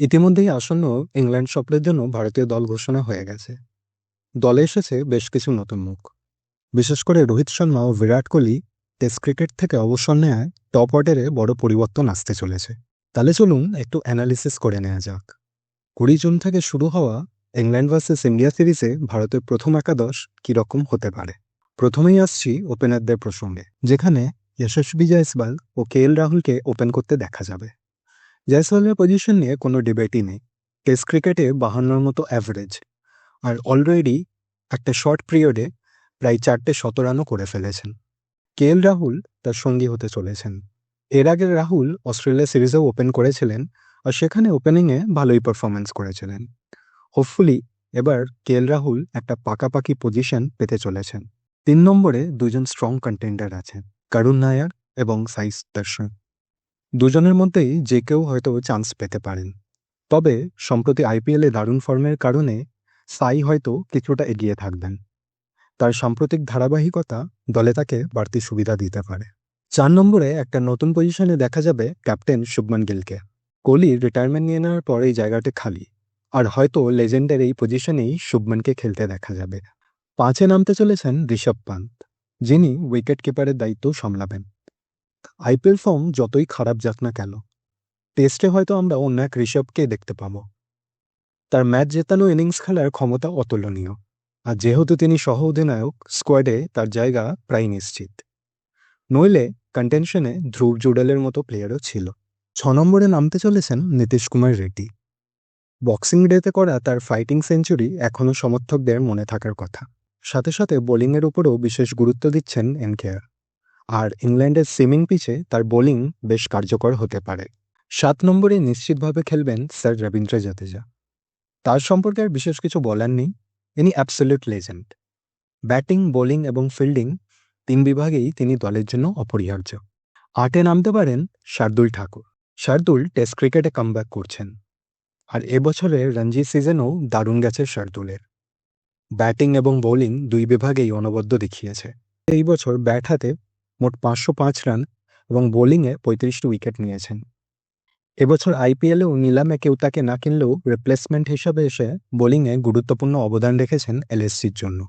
ইতিমধ্যেই আসন্ন ইংল্যান্ড সফরের জন্য ভারতীয় দল ঘোষণা হয়ে গেছে। দলে এসেছে বেশ কিছু নতুন মুখ। বিশেষ করে রোহিত শর্মা ও বিরাট কোহলি টেস্ট ক্রিকেট থেকে অবসর নেয় টপ অর্ডারে বড় পরিবর্তন আসতে চলেছে। তাহলে চলুন একটু অ্যানালিসিস করে নেওয়া যাক। কুড়ি জুন থেকে শুরু হওয়া ইংল্যান্ড ভার্সেস ইন্ডিয়া সিরিজে ভারতের প্রথম একাদশ কীরকম হতে পারে? প্রথমেই আসছি ওপেনারদের প্রসঙ্গে, যেখানে যশস্বী জয়সওয়াল ও কে এল রাহুলকে ওপেন করতে দেখা যাবে। জয়সওয়ালের পজিশন নিয়ে কোনো ডিবেটই নেই। টেস্ট ক্রিকেটে বাহান্নর মতো অ্যাভারেজ আর অলরেডি একটা শর্ট পিরিয়ডে প্রায় চারটে শতরানও করে ফেলেছেন। কে এল রাহুল তার সঙ্গী হতে চলেছেন। এর আগে রাহুল অস্ট্রেলিয়া সিরিজেও ওপেন করেছিলেন আর সেখানে ওপেনিংয়ে ভালোই পারফরমেন্স করেছিলেন। হোপফুলি এবার কে এল রাহুল একটা পাকাপাকি পজিশন পেতে চলেছেন। তিন নম্বরে দুজন স্ট্রং কন্টেন্ডার আছেন করুণ নায়ার এবং সাইস দর্শন দুজনের মধ্যেই যে কেউ হয়তো চান্স পেতে পারেন। তবে, সম্প্রতি আইপিএলে দারুণ ফর্মের কারণে সাই হয়তো কিছুটা এগিয়ে থাকবেন। তার সাম্প্রতিক ধারাবাহিকতা দলে তাকে বাড়তি সুবিধা দিতে পারে। চার নম্বরে একটা নতুন পজিশনে দেখা যাবে ক্যাপ্টেন শুভমান গিলকে। কোহলি রিটায়ারমেন্ট নিয়ে নেওয়ার পর এই জায়গাটি খালি। আর হয়তো লেজেন্ডের এই পজিশনেই শুভমানকে খেলতে দেখা যাবে। পাঁচে নামতে চলেছেন ঋষভ পান্ত যিনি উইকেট কিপারের দায়িত্ব সামলাবেন। আইপিএল ফর্ম যতই খারাপ যাক না কেন টেস্টে হয়তো আমরা অন্য এক ঋষভকে দেখতে পাব। তার ম্যাচ জেতানো ইনিংস খেলার ক্ষমতা অতুলনীয়, আর যেহেতু তিনি সহ অধিনায়ক স্কোয়াডে তার জায়গা প্রায় নিশ্চিত। নইলে কন্টেনশনে ধ্রুব জুডালের মতো প্লেয়ারও ছিল। ছ নম্বরে নামতে চলেছেন নীতিশ কুমার রেড্ডি। বক্সিং ডেতে করা তার ফাইটিং সেঞ্চুরি এখনও সমর্থকদের মনে থাকার কথা। সাথে সাথে বোলিংয়ের উপরও বিশেষ গুরুত্ব দিচ্ছেন এনকেয়ার আর ইংল্যান্ডের সিমিং পিচে তার বোলিং বেশ কার্যকর হতে পারে। সাত নম্বরে নিশ্চিতভাবে খেলবেন স্যার রবীন্দ্র জাদেজা। তার সম্পর্কে আর বিশেষ কিছু বলার নেই। ইনি অ্যাবসলিউট লেজেন্ড ব্যাটিং, বোলিং এবং ফিল্ডিং তিন বিভাগেই তিনি দলের জন্য অপরিহার্য। আটে নামতে পারেন শার্দুল ঠাকুর। শার্দুল টেস্ট ক্রিকেটে কামব্যাক করছেন। আর এবছরের রঞ্জি সিজনও দারুণ গেছে শার্দুলের। ব্যাটিং এবং বোলিং দুই বিভাগেই অনবদ্য দেখিয়েছে। এই বছর ব্যাট হাতে মোট পাঁচশো পাঁচ রান এবং বোলিংয়ে পঁয়ত্রিশটি উইকেট নিয়েছেন। এবছর আইপিএলেও নিলামে কেউ তাকে না কিনলেও রিপ্লেসমেন্ট হিসাবে এসে বোলিংয়ে গুরুত্বপূর্ণ অবদান রেখেছেন এলএসসির জন্য।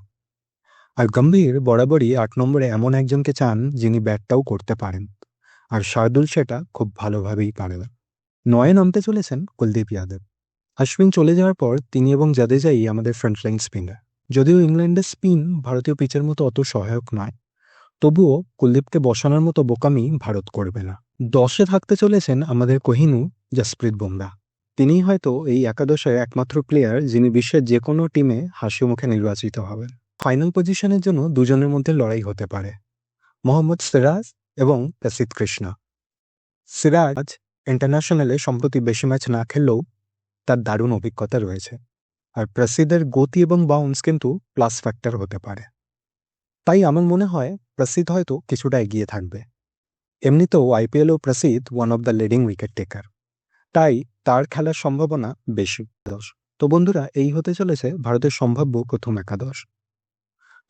আর গম্ভীর বরাবরই আট নম্বরে এমন একজনকে চান যিনি ব্যাটটাও করতে পারেন। আর শার্দুল সেটা খুব ভালোভাবেই পারেন। নয়ে নামতে চলেছেন কুলদীপ যাদব। অশ্বিন চলে যাওয়ার পর তিনি এবং জাদেজাই আমাদের ফ্রন্টলাইন স্পিনার যদিও ইংল্যান্ডের স্পিন ভারতীয় পিচের মতো অত সহায়ক নয় তবুও কুলদীপকে বসানোর মতো বোকামি ভারত করবে না। দশে থাকতে চলেছেন আমাদের কোহিনু, জসপ্রীত বুমরা। তিনিই হয়তো এই একাদশের একমাত্র প্লেয়ার যিনি বিশ্বের যে কোনো টিমে হাসি মুখে নির্বাচিত হবেন। ফাইনাল পজিশনের জন্য দুজনের মধ্যে লড়াই হতে পারে। মোহাম্মদ সিরাজ এবং প্রসিদ্ধ কৃষ্ণা। সিরাজ ইন্টারন্যাশনালে সম্প্রতি বেশি ম্যাচ না খেললেও তার দারুণ অভিজ্ঞতা রয়েছে। আর প্রসিদ্ধের গতি এবং বাউন্স কিন্তু প্লাস ফ্যাক্টর হতে পারে। তাই আমার মনে হয় প্রসিদ্ধ হয়তো কিছুটা এগিয়ে থাকবে। এমনিতেও আইপিএলও Prasidh one of the leading wicket taker তাই তার খেলার সম্ভাবনা বেশি। তো বন্ধুরা, এই হতে চলেছে ভারতের সম্ভাব্য প্রথম একাদশ।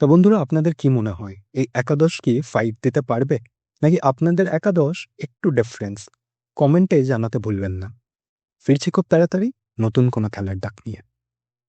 তো বন্ধুরা, আপনাদের কি মনে হয়, এই একাদশ কি ফাইট দিতে পারবে? নাকি আপনাদের একাদশ একটু ডিফারেন্স কমেন্টে জানাতে ভুলবেন না। ফিরছি খুব তাড়াতাড়ি নতুন কোনো খেলার ডাক নিয়ে।